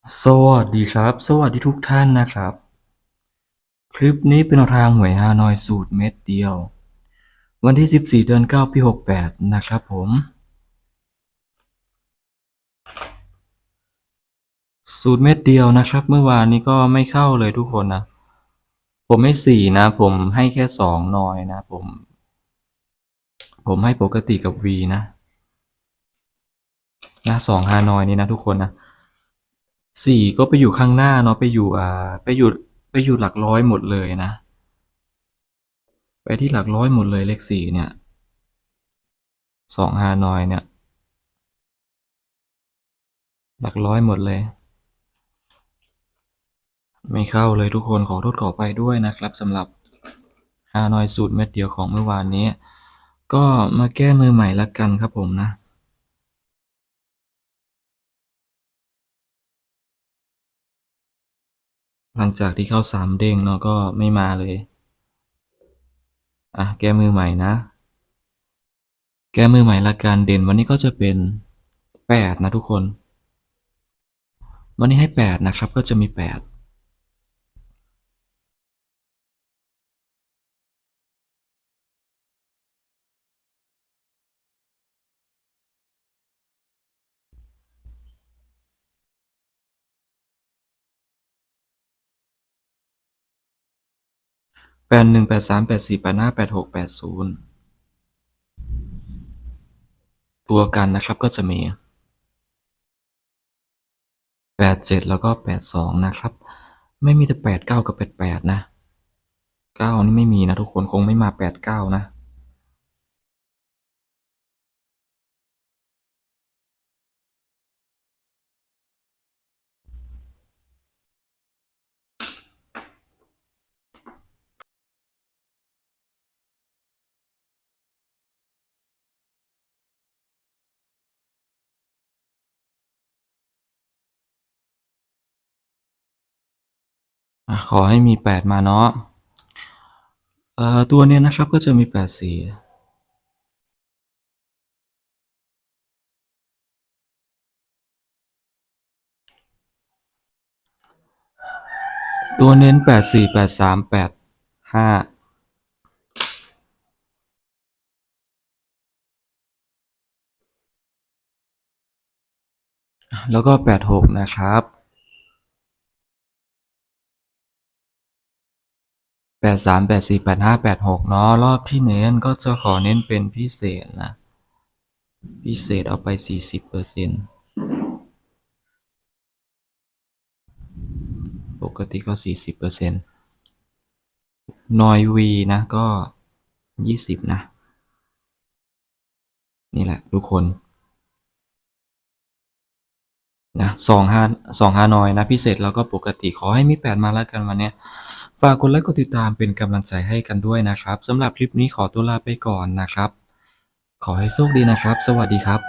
สวัสดีครับ สวัสดีทุกท่านนะครับ คลิปนี้เป็นทางหวยฮานอยสูตรเม็ดเดียว วันที่ 14 เดือน 9 ปี 68 นะครับผม สูตรเม็ดเดียวนะครับ เมื่อวานนี้ก็ไม่เข้าเลยทุกคนนะ ผมให้สี่นะ ผมให้แค่สองนอยนะ ผม ผมให้ปกติกับ V นะนะสองฮานอยนี่นะทุกคนนะ สี่ก็ไปอยู่ข้างหน้าเนาะไปอยู่อ่าไปอยู่ไปอยู่หลักร้อยหมดเลยนะ ไปที่หลักร้อยหมดเลยเลขสี่เนี่ยสองฮานอยเนี่ย หลักร้อยหมดเลย ไม่เข้าเลยทุกคนขอโทษขอไปด้วยนะครับสำหรับฮานอยสูตรเม็ดเดียวของเมื่อวานนี้ ก็มาแก้มือใหม่ละกันครับผมนะ หลังจากที่เข้าสามเด้งเนาะก็ไม่มาเลย อะ แก้มือใหม่นะ แก้มือใหม่ละกันเด่นวันนี้ก็จะเป็นแปดนะทุกคน วันนี้ให้แปดนะครับก็จะมีแปด แปดหนึ่งแปดสามแปดสี่แปดห้าแปดหกแปดศูนย์ตัวกันนะครับก็จะมีแปดเจ็ดแล้วก็แปดสองนะครับ ไม่มีแต่แปดเก้ากับแปดแปดนะเก้านี่ไม่มีนะทุกคนคงไม่มาแปดเก้านะ อขอให้มีแปดมาเนาะเอ่อตัวเนี้ยนะครับก็จะมีแปดสี่ตัวเน้นแปดสี่แปดสามแปดห้าแล้วก็แปดหกนะครับ แปดสามแปดสี่แปดห้าแปดหกเนาะรอบที่เน้นก็จะขอเน้นเป็นพิเศษนะ พิเศษเอาไปสี่สิบเปอร์เซ็นปกติก็สี่สิบเปอร์เซ็นนอยวีนะก็ยี่สิบนะ นี่แหละทุกคนนะสองห้าสองห้านอยนะ พิเศษแล้วก็ปกติขอให้มีแปดมาแล้วกันวันเนี้ย ฝากกดไลค์กดติดตามเป็นกำลังใจให้กันด้วยนะครับสำหรับคลิปนี้ขอตัวลาไปก่อนนะครับ ขอให้โชคดีนะครับ สวัสดีครับ